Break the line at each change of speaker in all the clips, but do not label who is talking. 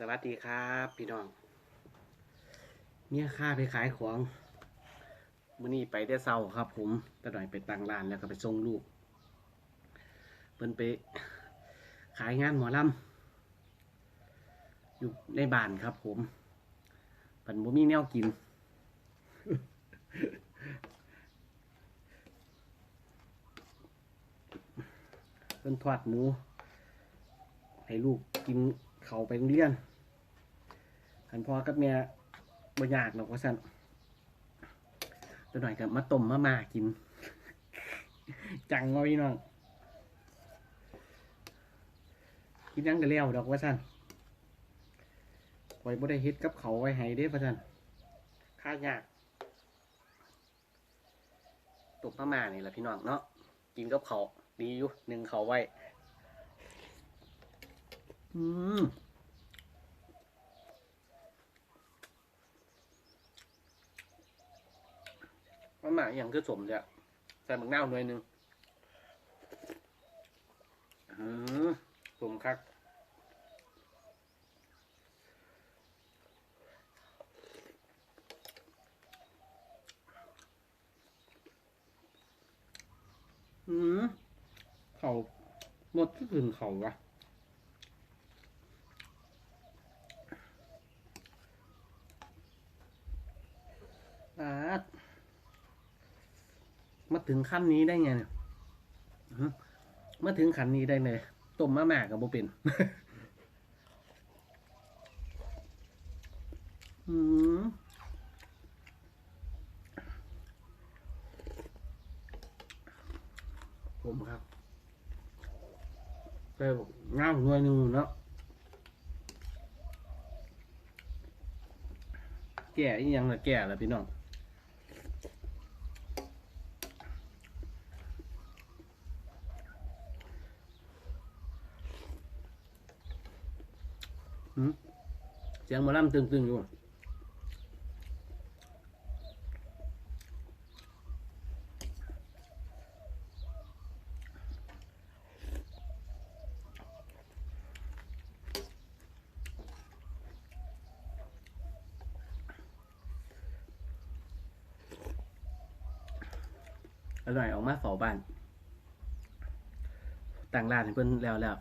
สวัสดีครับพี่น้องเมียข้าไปขายของมื้อนี้ไปได้เศร้าครับ ผมตะหน่อยไปตังร้านแล้วก็ไปส่งลูกเพิ่นไปขายงานหมอลำอยู่ในบ้านครับ ผมเพิ่นบ่มีแนวกิน เพิ่นทอดหมูให้ลูกกินเขาไปโรงเรียน คันพ่อกับแม่บ่อยากหรอกว่าสั่นตัวหน่อยกับมาต้มมามากิน จังว่าพี่น้องกินยังกันแล้วดอกว่าสั่นไว้บ่ได้เฮ็ดกับเขาไว้ให้เด้ว่าสั่นค่ายากต้มมามานี่แหละพี่น้องเนาะกินกับเขาดีอยู่หนึ่งเขาไว้ อืม มันหมาอย่างคือสมเลยอะใส่หมึกเน่าวหน่วยหนึ่งอืมสมคักอืมเขาหมดที่อื่นเขาวะ อาดมา ถึงขั้นนี้ได้ไงเนี่ยฮะมาถึงขั้นนี้ได้เลยต้มมะม่ากับโบเป็นอืมผมครับแต่ง่ามหน่วยหนึงเนาะแก่อีหยังละแก่ละพี่น้อง เสียงหมอลำตึงๆอยู่อร่อยออกมาเฝ้าบ้านต่างร้านให้เพิ่นแล้วแล้ว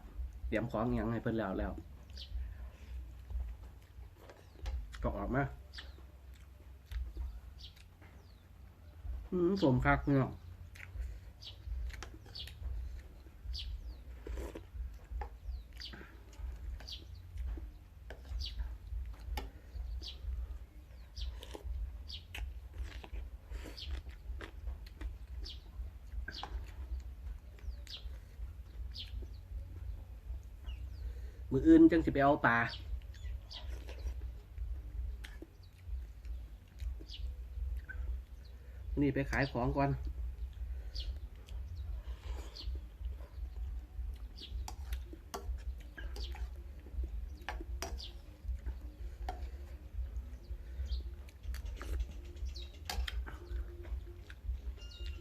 เตรียมของอหยังให้เพิ่นแล้วแล้ว ก็ออกมาอืมสมคักเนาะมืออื่นจังสิไปเอาปลา นี่ไปขายของก่อน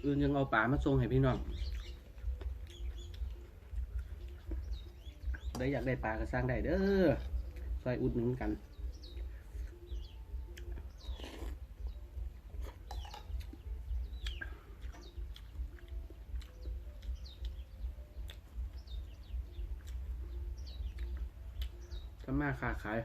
อื่นยังเอาป่ามาส่งให้พี่น้องได้อยากได้ปลาก็สร้างได้เด้อซอยอุดหนุนกัน ทำมาค้าขาย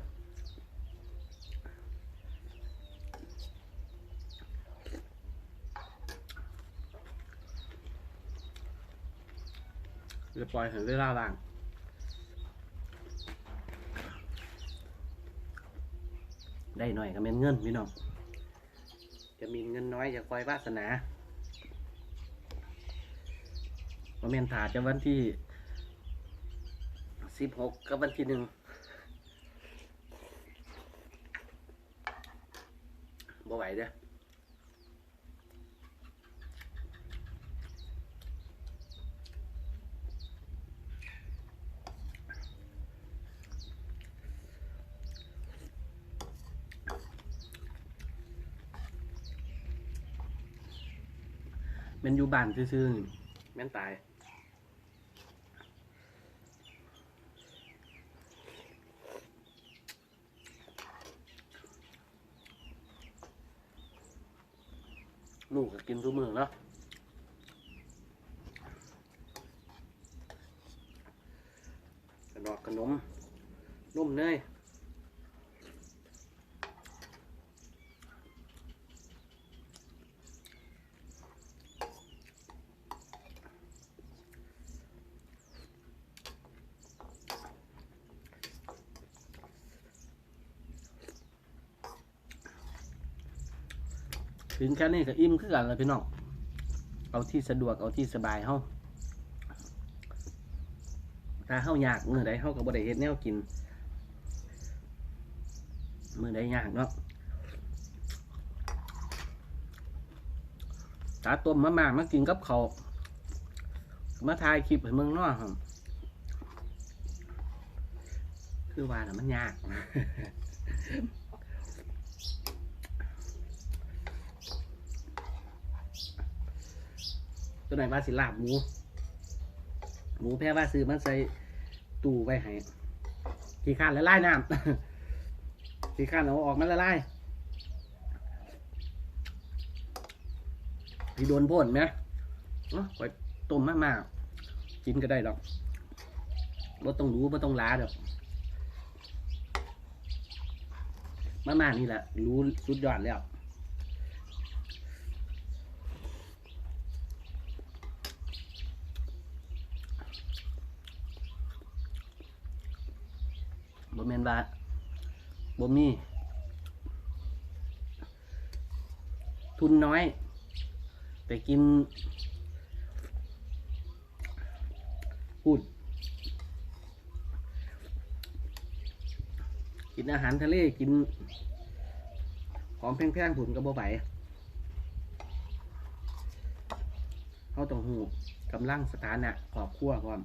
จะปล่อยให้เวลาว่างได้หน่อยก็เป็นเงินพี่น้อง จะมีเงินน้อยจะคอยวาสนาว่าเมนถาจะวันที่สิบหกกับวันที่หนึ่ง บ่ไหวเด้อมันอยู่บ้านซื่อๆแม่นตาย อ ลู กินทุกมื้อเนาะกระดอกขนมนมเนย ถึงแค่นี้ก็อิ่มคือกันเลยพี่น้อง เอาที่สะดวกเอาที่สบายเฮาถ้าเฮายากมื้อใดเฮาก็บ่ได้เฮ็ดแนวกินมื้อใดยากเนาะตาต้มมาม่ามากินกับเขาวมาถ่ายคลิปให้เมืองเนอกครับคือว่าน่ะมันยาก ตัวไหนว่าสิลาบหมู หมูแพ้ว่าซื้อมันใส่ตู้ไว้ให้ขี้ข้านละลายน้ำขี้ข้านเอาออกมันละลายพี่โดนพ่นไหมเนาะไปต้มมากๆกินก็ได้ดอกบ่ต้องรู้บ่ต้องล้าดอกมาม่านี่แหละ รู้สุดยอดแล้ว บ่แม่นว่าบ่มี ทุนน้อยแต่กินพูดกินอาหารทะเลกินของแพงๆผุนกับบ่ไหวเขาต้องหูกำลังสถานะครอบครัวก่อน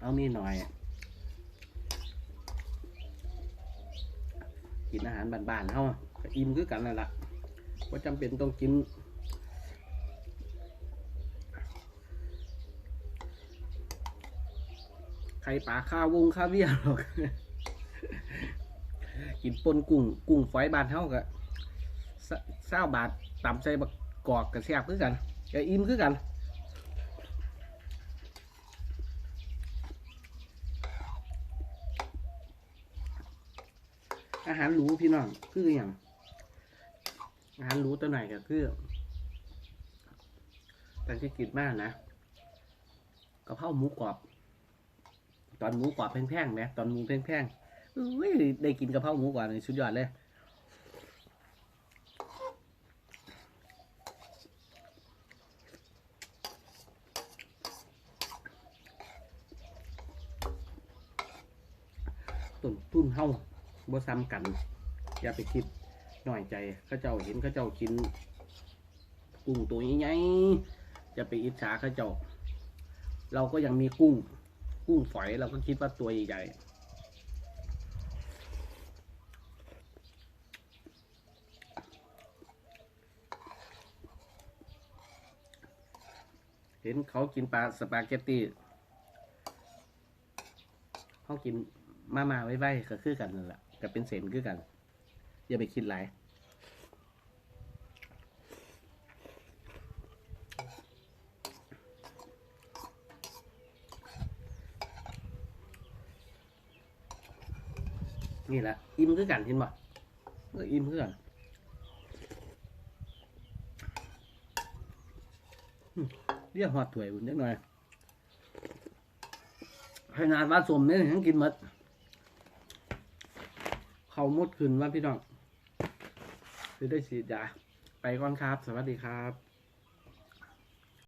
เอามีหน่อย กินอาหารบ้านๆเฮาก็อิ่มคือกันนั่นล่ะว่าจำเป็นต้องกินไข่ปลาข้าววงข้าวเวียหรอก กินปนกุ้งกุ้งฝอยบานเท่ากับเศร้าบาทต่ำใจบักกอกกับแซ่บคือกันก็อิ่มคือกัน อาหารหรูพี่น้องคืออย่างอาหารหรูตัวไหนก็คือแต่ที่กินมากนะกระเพราหมูกรอบ ตอนหมูกรอบแพงๆไหมตอนหมูแพงๆอุ้ยได้กินกระเพราหมูกรอบเลยสุดยอดเลยต้นทุนเฮา บ่ซ้ำกัน อย่าไปคิดหน่อยใจเขาเจ้าเห็นเขาเจ้ากินกุ้งตัวใหญ่ๆจะไปอิจฉาเขาเจ้า เราก็ยังมีกุ้ง กุ้งฝอยเราก็คิดว่าตัวใหญ่เห็นเขากินปลาสปาเกตตี้เขากินมามาไว้ไว้ก็คือกันนั่นแหละ ก็เป็นเศษคือกัน อย่าไปคิดหลายนี่แหละอิ่มคือกันเห็นบ่เอออิ่มคือกันเรียกหอดถวยบุญจักหน่อยให้นานว่าสมเนี่ยยังกินหมด เขาหมดขึ้นว่าพี่น้องคือได้ฉีดยาไปก่อนครับ สวัสดีครับ